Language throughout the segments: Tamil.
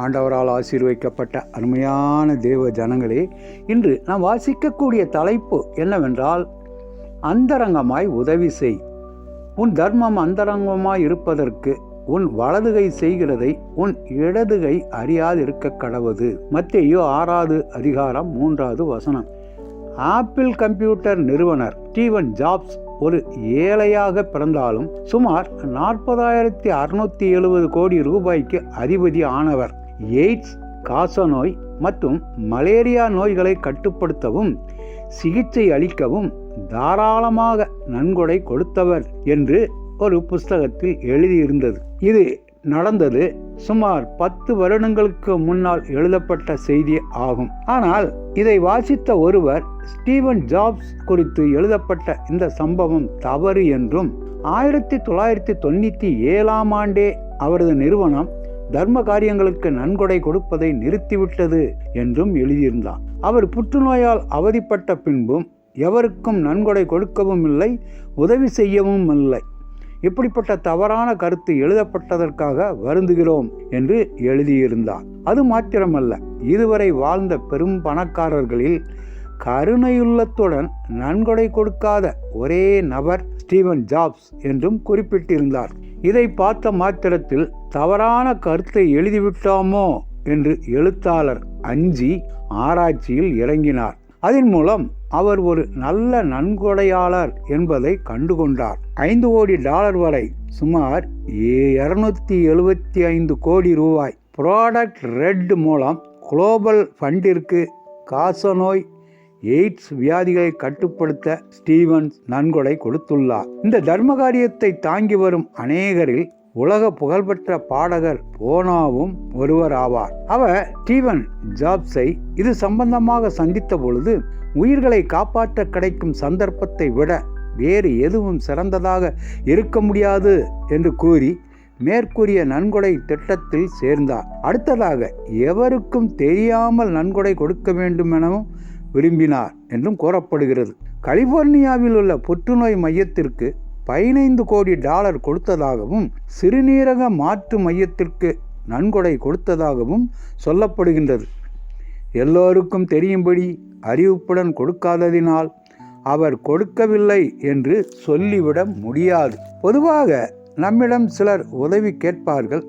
ஆண்டவரால் ஆசீர்வைக்கப்பட்ட அருமையான தேவ ஜனங்களே இன்று நாம் வாசிக்கக்கூடிய தலைப்பு என்னவென்றால் அந்தரங்கமாய் உதவி செய். உன் தர்மம் அந்தரங்கமாய் இருப்பதற்கு உன் வலதுகை செய்கிறதை உன் இடதுகை அறியாதிருக்க கடவுது. மத்தியோ ஆறாவது அதிகாரம் மூன்றாவது வசனம். ஆப்பிள் கம்ப்யூட்டர் நிறுவனர் ஸ்டீவன் ஜாப்ஸ் ஒரு ஏழையாக பிறந்தாலும் சுமார் நாற்பதாயிரத்தி அறுநூத்தி எழுபது கோடி ரூபாய்க்கு அதிபதி ஆனவர். எய்ட்ஸ் காசநோய் மற்றும் மலேரியா நோய்களை கட்டுப்படுத்தவும் சிகிச்சை அளிக்கவும் தாராளமாக நன்கொடை கொடுத்தவர் என்று ஒரு புஸ்தகத்தில் எழுதியிருந்தது. இது நடந்தது சுமார் பத்து வருடங்களுக்கு முன்னால் எழுதப்பட்ட செய்தி ஆகும். ஆனால் இதை வாசித்த ஒருவர் ஸ்டீவன் ஜாப்ஸ் குறித்து எழுதப்பட்ட இந்த சம்பவம் தவறு என்றும் ஆயிரத்தி தொள்ளாயிரத்தி தொண்ணூற்றி ஏழாம் ஆண்டே அவரது நிறுவனம் தர்ம காரியங்களுக்கு நன்கொடை கொடுப்பதை நிறுத்திவிட்டது என்றும் எழுதியிருந்தார் அவர் புற்றுநோயால் அவதிப்பட்ட பின்பும் எவருக்கும் நன்கொடை கொடுக்கவும் இல்லை உதவி செய்யவும் இல்லை. இப்படிப்பட்ட தவறான கருத்து எழுதப்பட்டதற்காக வருந்துகிறோம் என்று எழுதியிருந்தார் அது மாத்திரமல்ல இதுவரை வாழ்ந்த பெரும் பணக்காரர்களில் கருணையுள்ளத்துடன் நன்கொடை கொடுக்காத ஒரே நபர் ஸ்டீவன் ஜாப்ஸ் என்றும் குறிப்பிட்டிருந்தார். இதை பார்த்த மாத்திரத்தில் தவறான கருத்தை எழுதிவிட்டோமோ? என்று எழுத்தாளர் அஞ்சி ஆராய்ச்சியில் இறங்கினார். அதன் மூலம் அவர் ஒரு நல்ல நன்கொடையாளர் என்பதை கண்டுகொண்டார். ஐந்து கோடி டாலர் வரை சுமார் இருநூத்தி எழுபத்தி ஐந்து கோடி ரூபாய். ப்ராடக்ட் ரெட் மூலம் குளோபல் ஃபண்டிற்கு காசநோய் எய்ட்ஸ் வியாதிகளை கட்டுப்படுத்த ஸ்டீவன்ஸ் நன்கொடை கொடுத்துள்ளார். இந்த தர்ம காரியத்தை தாங்கி வரும் அநேகரில் உலக புகழ்பெற்ற பாடகர் போனாவும் ஒருவர் ஆவார் அவர் ஸ்டீவன் ஜாப்ஸை இது சம்பந்தமாக சந்தித்த பொழுது உயிர்களை காப்பாற்ற கிடைக்கும் சந்தர்ப்பத்தை விட வேறு எதுவும் சிறந்ததாக இருக்க முடியாது என்று கூறி மேற்கூறிய நன்கொடை திட்டத்தில் சேர்ந்தார். அடுத்ததாக எவருக்கும் தெரியாமல் நன்கொடை கொடுக்க வேண்டும் எனவும் விரும்பினார் என்றும் கூறப்படுகிறது. கலிபோர்னியாவில் உள்ள புற்றுநோய் மையத்திற்கு பதினைந்து கோடி டாலர் கொடுத்ததாகவும் சிறுநீரக மாற்று மையத்திற்கு நன்கொடை கொடுத்ததாகவும் சொல்லப்படுகின்றது. எல்லோருக்கும் தெரியும்படி அறிவிப்புடன் கொடுக்காததினால் அவர் கொடுக்கவில்லை என்று சொல்லிவிட முடியாது. பொதுவாக நம்மிடம் சிலர் உதவி கேட்பார்கள்.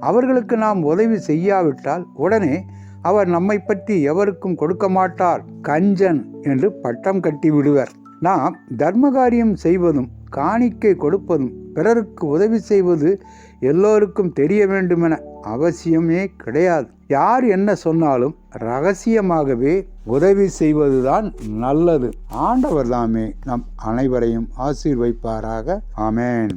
அவர்களுக்கு நாம் உதவி செய்யாவிட்டால் உடனே அவர் நம்மை பற்றி எவருக்கும் கொடுக்க மாட்டார். கஞ்சன் என்று பட்டம் கட்டி விடுவர். நாம் தர்ம காரியம் செய்வதும் காணிக்கை கொடுப்பதும் பிறருக்கு உதவி செய்வது எல்லோருக்கும் தெரிய வேண்டுமென அவசியமே கிடையாது. யார் என்ன சொன்னாலும் ரகசியமாகவே உதவி செய்வதுதான் நல்லது. ஆண்டவர் தாமே நம் அனைவரையும் ஆசீர்வைப்பாராக. ஆமேன்.